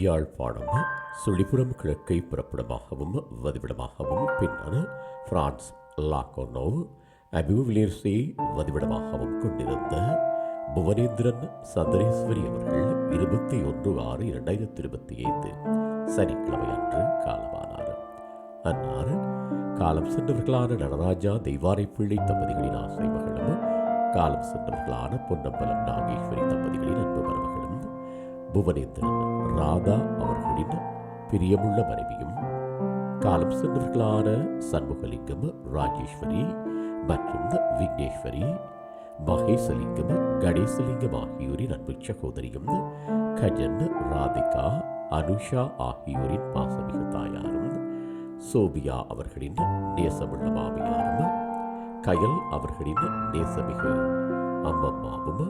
யாழ்ப்பாணம் சுழிபுரம் கிழக்கை புறப்படமாகவும் வதிவிடமாகவும் பின்னர் பிரான்ஸ் லாகோனோ அபிவிலியர்ஸை வதிவிடமாகவும் கொண்டிருந்த புவனேந்திரன் சந்திரேஸ்வரி அவர்கள் இருபத்தி ஒன்று ஆறு இரண்டாயிரத்தி இருபத்தி ஐந்து சனிக்கிழமை அன்று காலமானார். அன்னார் காலம் சென்றவர்களான நடராஜா தெய்வாரை பிள்ளை தம்பதிகளின் ஆசை மகளும் காலம் சென்றவர்களான பொன்னம்பலம் நாகேஸ்வரி தம்பதிகளின் அன்பு மருமகளும் புவனேந்திரன் ராதா அவர்களின் பிரியமுள்ள மனைவியும் காலம் சென்றவர்களான சண்முகலிங்கம் ராஜேஸ்வரி மற்றும் விக்னேஸ்வரி மகேசலிங்கம் கணேசலிங்கம் ஆகியோரின் அன்பு சகோதரியும் கஜன் ராதிகா அனுஷா ஆகியோரின் பாசமிக தாயாரும் சோபியா அவர்களின் நேசமுள்ள மாமியாரும் கயல் அவர்களின் நேசமிகு அம்மம்மாவும்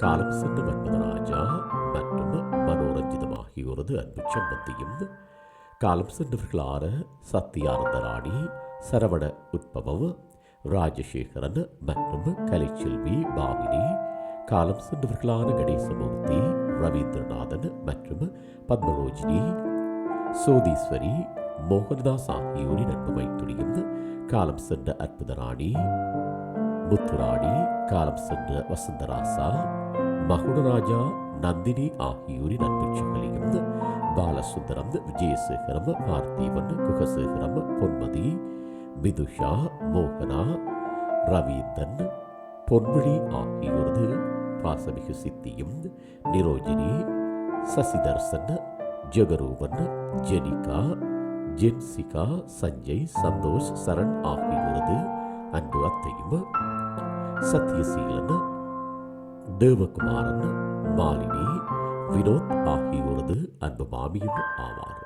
காலம் சென்று வன்பதராஜா மற்றும் மனோரஞ்சிதம் ஆகியோரது அன்பு சம்பந்தியும் காலம் சென்றவர்களான சத்தியானந்த ராணி சரவண உற்பவம் ராஜசேகரன் மற்றும் கலைச்செல்வி பாமினி காலம் சென்றவர்களான கணேசமூர்த்தி ரவீந்திரநாதன் மற்றும் பத்மலோஜினி சோதீஸ்வரி மோகன்தாஸ் ஆகியோரின் அன்பு மைத்துடியும் காலம் சென்ற அற்புத ராணி முத்துராணி காலம் சென்ற வசந்தராசா மகுடராஜா நந்தினி ஆகியோரின் அன்பு பாலசுந்தரம் விஜயசேகரம் பார்த்திவன் குகசேகரம் பொன்மதி விதுஷா மோகனா ரவீந்தன் பொன்மொழி ஆகியோரது பாசமிகு சித்தியும் நிரோஜினி சசிதர்சன் ஜெகரூபன் ஜெனிகா ஜென்சிகா சஞ்சய் சந்தோஷ் சரண் ஆகியோரது அன்பு அத்தையும் சத்யசீலன் தேவகுமாரன் மாலினி வினோத் ஆகியோரது அன்பு மாமியும் ஆவார்.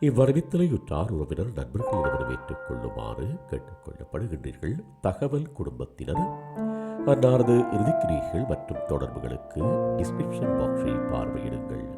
இவ்வரவித்தலையுற்றார் உறவினர் நண்பர்கள் வரவேற்றுக் கொள்ளுமாறு கேட்டுக்கொள்ளப்படுகின்றீர்கள். தகவல் குடும்பத்தினர் அன்னாரது இறுதிக்கிரிகள் மற்றும் தொடர்புகளுக்கு டிஸ்கிரிப்ஷன் பாக்ஸை பார்வையிடுங்கள்.